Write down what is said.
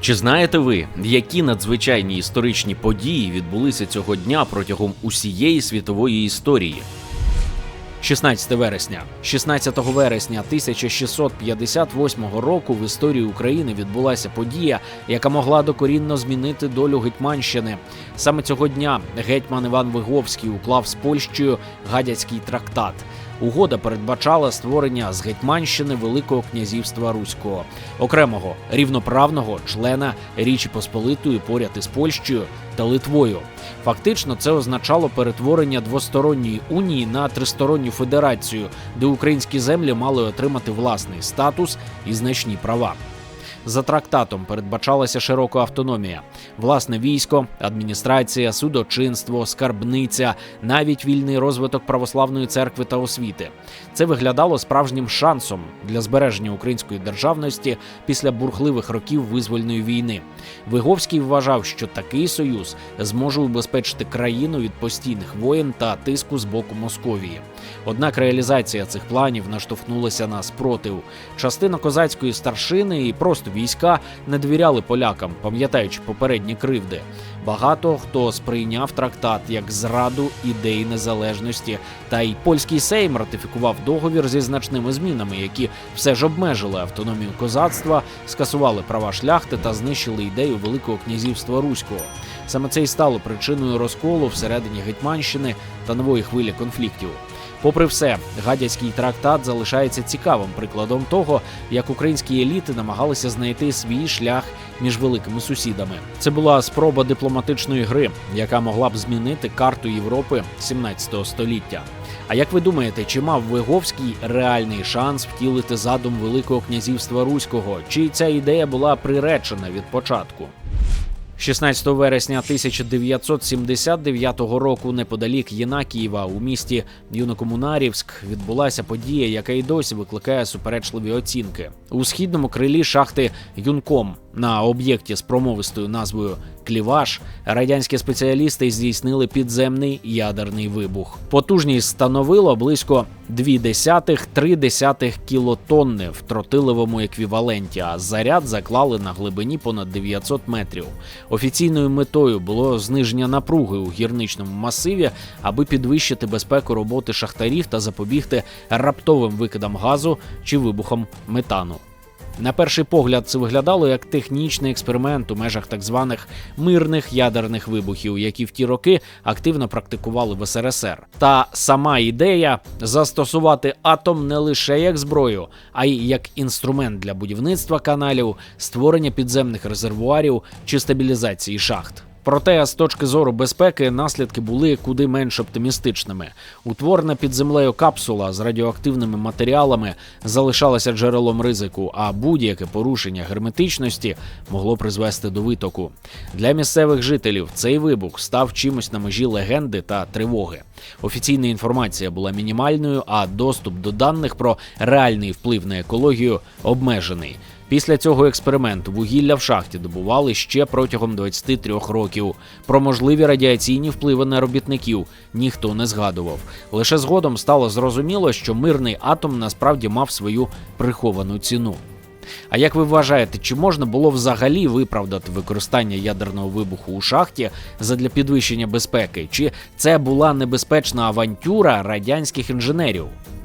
Чи знаєте ви, які надзвичайні історичні події відбулися цього дня протягом усієї світової історії? 16 вересня. 16 вересня 1658 року в історії України відбулася подія, яка могла докорінно змінити долю Гетьманщини. Саме цього дня гетьман Іван Виговський уклав з Польщею гадяцький трактат. Угода передбачала створення з Гетьманщини Великого князівства Руського, окремого рівноправного члена Річі Посполитої поряд із Польщею та Литвою. Фактично, це означало перетворення двосторонньої унії на тристоронню федерацію, де українські землі мали отримати власний статус і значні права. За трактатом передбачалася широка автономія, власне військо, адміністрація, судочинство, скарбниця, навіть вільний розвиток православної церкви та освіти. Це виглядало справжнім шансом для збереження української державності після бурхливих років визвольної війни. Виговський вважав, що такий союз зможе убезпечити країну від постійних воєн та тиску з боку Московії. Однак реалізація цих планів наштовхнулася на спротив. Частина козацької старшини і просто війська не довіряли полякам, пам'ятаючи попередні кривди. Багато хто сприйняв трактат як зраду ідеї незалежності, та й польський сейм ратифікував договір зі значними змінами, які все ж обмежили автономію козацтва, скасували права шляхти та знищили ідею Великого князівства Руського. Саме це й стало причиною розколу всередині Гетьманщини та нової хвилі конфліктів. Попри все, гадяцький трактат залишається цікавим прикладом того, як українські еліти намагалися знайти свій шлях між великими сусідами. Це була спроба дипломатичної гри, яка могла б змінити карту Європи 17 століття. А як ви думаєте, чи мав Виговський реальний шанс втілити задум Великого князівства Руського? Чи ця ідея була приречена від початку? 16 вересня 1979 року неподалік Єнакієва у місті Юнокомунарівськ відбулася подія, яка й досі викликає суперечливі оцінки. У східному крилі шахти Юнком на об'єкті з промовистою назвою Кліваш радянські спеціалісти здійснили підземний ядерний вибух. Потужність становила близько 0,2-3 кілотонни в тротиловому еквіваленті, а заряд заклали на глибині понад 900 метрів. Офіційною метою було зниження напруги у гірничному масиві, аби підвищити безпеку роботи шахтарів та запобігти раптовим викидам газу чи вибухам метану. На перший погляд, це виглядало як технічний експеримент у межах так званих мирних ядерних вибухів, які в ті роки активно практикували в СРСР. Та сама ідея застосувати атом не лише як зброю, а й як інструмент для будівництва каналів, створення підземних резервуарів чи стабілізації шахт. Проте, з точки зору безпеки, наслідки були куди менш оптимістичними. Утворена під землею капсула з радіоактивними матеріалами залишалася джерелом ризику, а будь-яке порушення герметичності могло призвести до витоку. Для місцевих жителів цей вибух став чимось на межі легенди та тривоги. Офіційна інформація була мінімальною, а доступ до даних про реальний вплив на екологію обмежений. Після цього експерименту вугілля в шахті добували ще протягом 23 років. Про можливі радіаційні впливи на робітників ніхто не згадував. Лише згодом стало зрозуміло, що мирний атом насправді мав свою приховану ціну. А як ви вважаєте, чи можна було взагалі виправдати використання ядерного вибуху у шахті задля підвищення безпеки? Чи це була небезпечна авантюра радянських інженерів?